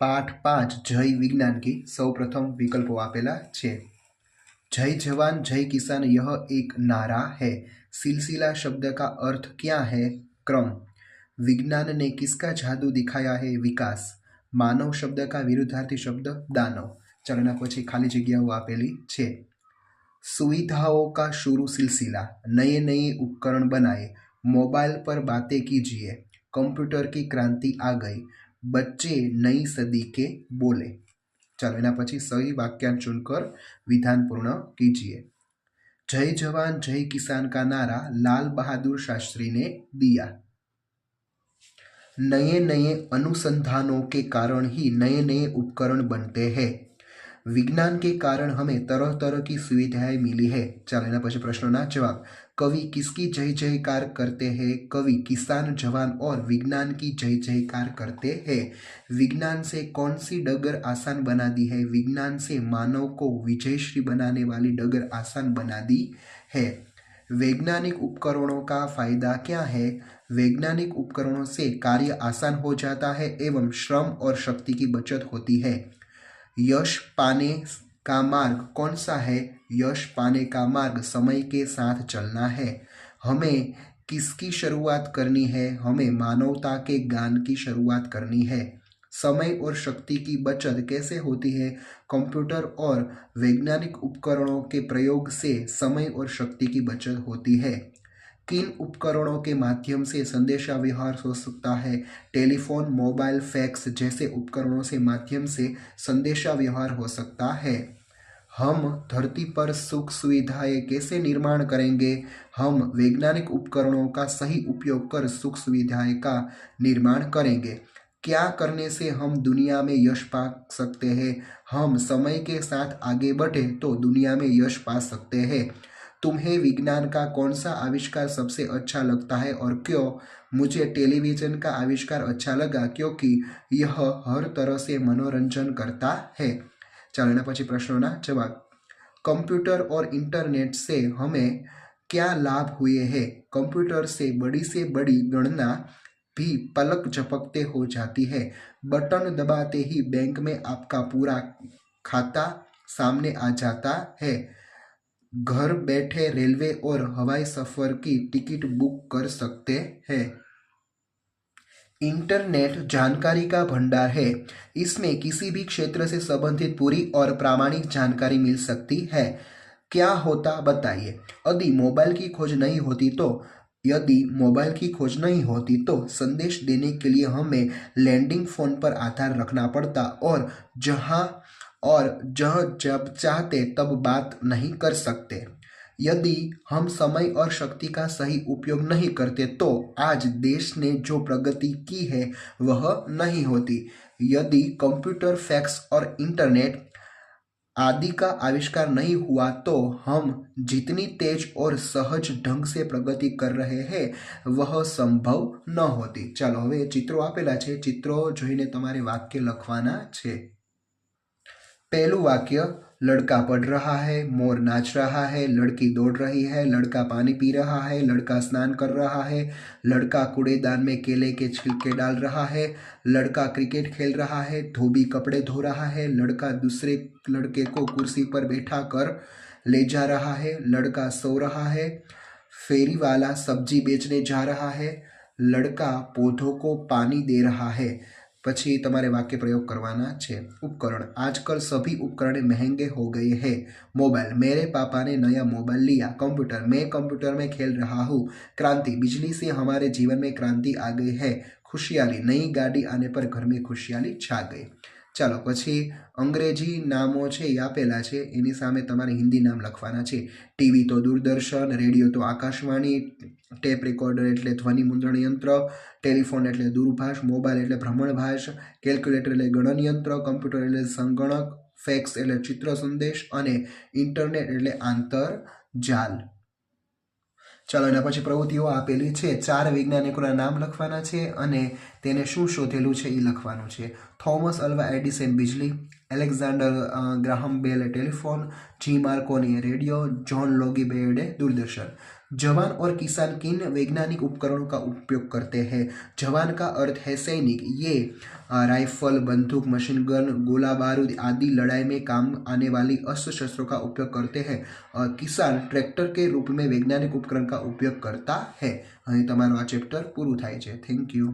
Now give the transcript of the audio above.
પાઠ પાંચ જય વિજ્ઞાન કી સૌપ્રથમ વિકલ્પો આપેલા છે जय जवान जय किसान यह एक नारा है सिलसिला शब्द का अर्थ क्या है क्रम विज्ञान ने किसका जादू दिखाया है विकास मानव शब्द का विरुद्धार्थी शब्द दानव चलो એના પછી ખાલી જગ્યાઓ આપેલી છે सुविधाओं का शुरू सिलसिला नए नए उपकरण बनाए मोबाइल पर बातें कीजिए कंप्यूटर की क्रांति आ गई बच्चे नई सदी के बोले चलो એના પછી सही वाक्यांश चुनकर विधान पूर्ण कीजिए जय जवान जय किसान का नारा लाल बहादुर शास्त्री ने दिया नए नए अनुसंधानों के कारण ही नए नए उपकरण बनते हैं विज्ञान के कारण हमें तरह तरह की सुविधाएं मिली है चलो એના પછી પ્રશ્નોના જવાબ कवि किसकी जय जयकार करते हैं कवि किसान जवान और विज्ञान की जय जयकार करते हैं विज्ञान से कौन सी डगर आसान बना दी है विज्ञान से मानव को विजयश्री बनाने वाली डगर आसान बना दी है वैज्ञानिक उपकरणों का फायदा क्या है वैज्ञानिक उपकरणों से कार्य आसान हो जाता है एवं श्रम और शक्ति की बचत होती है यश पाने का मार्ग कौन सा है? यश पाने का मार्ग समय के साथ चलना है। हमें किसकी शुरुआत करनी है? हमें मानवता के ज्ञान की शुरुआत करनी है। समय और शक्ति की बचत कैसे होती है? कंप्यूटर और वैज्ञानिक उपकरणों के प्रयोग से समय और शक्ति की बचत होती है। किन उपकरणों के माध्यम से संदेशा व्यवहार हो सकता है। टेलीफोन, मोबाइल, फैक्स जैसे उपकरणों से माध्यम से संदेशा व्यवहार हो सकता है। हम धरती पर सुख सुविधाएँ कैसे निर्माण करेंगे? हम वैज्ञानिक उपकरणों का सही उपयोग कर सुख सुविधाएँ का निर्माण करेंगे। क्या करने से हम दुनिया में यश पा सकते हैं? हम समय के साथ आगे बढ़े तो दुनिया में यश पा सकते हैं। तुम्हें विज्ञान का कौन सा आविष्कार सबसे अच्छा लगता है और क्यों मुझे टेलीविज़न का आविष्कार अच्छा लगा क्योंकि यह हर तरह से मनोरंजन करता है चलो एना પછી પ્રશ્નોના જવાબ कंप्यूटर और इंटरनेट से हमें क्या लाभ हुए हैं कंप्यूटर से बड़ी से बड़ी गणना भी पलक झपकते हो जाती है बटन दबाते ही बैंक में आपका पूरा खाता सामने आ जाता है घर बैठे रेलवे और हवाई सफ़र की टिकट बुक कर सकते हैं। इंटरनेट जानकारी का भंडार है। इसमें किसी भी क्षेत्र से संबंधित पूरी और प्रामाणिक जानकारी मिल सकती है। क्या होता बताइए। यदि मोबाइल की खोज नहीं होती तो यदि मोबाइल की खोज नहीं होती तो संदेश देने के लिए हमें लैंडिंग फ़ोन पर आधार रखना पड़ता और जहाँ और जह जब चाहते तब बात नहीं कर सकते यदि हम समय और शक्ति का सही उपयोग नहीं करते तो आज देश ने जो प्रगति की है वह नहीं होती यदि कंप्यूटर फैक्स और इंटरनेट आदि का आविष्कार नहीं हुआ तो हम जितनी तेज और सहज ढंग से प्रगति कर रहे हैं वह સંભવ ન હોતી ચાલો હવે ચિત્રો આપેલા છે ચિત્રો જોઈને તમારે વાક્ય લખવાના છે पहलू वाक्य लड़का पढ़ रहा है मोर नाच रहा है लड़की दौड़ रही है लड़का पानी पी रहा है लड़का स्नान कर रहा है लड़का कूड़ेदान में केले के छिलके डाल रहा है लड़का क्रिकेट खेल रहा है धोबी कपड़े धो रहा है लड़का दूसरे लड़के को कुर्सी पर बैठा कर ले जा रहा है लड़का सो रहा है फेरी वाला सब्ज़ी बेचने जा रहा है लड़का पौधों को पानी दे रहा है पची तेरे वाक्य प्रयोग करवाना है उपकरण आजकल सभी उपकरण महँगे हो गए हैं मोबाइल मेरे पापा ने नया मोबाइल लिया कंप्यूटर मैं कंप्यूटर में खेल रहा हूँ क्रांति बिजली से हमारे जीवन में क्रांति आ गई है खुशहाली नई गाड़ी आने पर घर में खुशहाली छा गई ચાલો, પછી અંગ્રેજી નામો છે એ આપેલા છે, એની સામે તમારે હિન્દી નામ લખવાના છે. ટીવી તો દૂરદર્શન, રેડિયો તો આકાશવાણી, ટેપ રેકોર્ડર એટલે ધ્વનિ મુદ્રણ યંત્ર, ટેલિફોન એટલે દૂરભાષ, મોબાઈલ એટલે ભ્રમણભાષ, કેલ્ક્યુલેટર એટલે ગણનયંત્ર, કમ્પ્યુટર એટલે સંગણક, ફેક્સ એટલે ચિત્ર સંદેશ અને ઇન્ટરનેટ એટલે આંતરજાલ. ચાલો એના પછી પ્રવૃત્તિઓ આપેલી છે. ચાર વૈજ્ઞાનિકોના નામ લખવાના છે અને તેને શું શોધેલું છે એ લખવાનું છે. થોમસ અલ્વા એડિસન બિજલી, એલેક્ઝાન્ડર ગ્રાહમ બેલે ટેલિફોન, જી માર્કોનીએ રેડિયો, જ્હોન લોગી બેયડે દૂરદર્શન. जवान और किसान किन वैज्ञानिक उपकरणों का उपयोग करते हैं जवान का अर्थ है सैनिक ये अ, राइफल बंदूक मशीन गन गोला बारूद आदि लड़ाई में काम आने वाली अस्त्र शस्त्रों का उपयोग करते हैं अ, કિસાન ટ્રેક્ટર કે રૂપ में વૈજ્ઞાનિક ઉપકરણ का ઉપયોગ કરતા है અહીં તમારું આ ચેપ્ટર પૂરું થાય છે થેન્ક યુ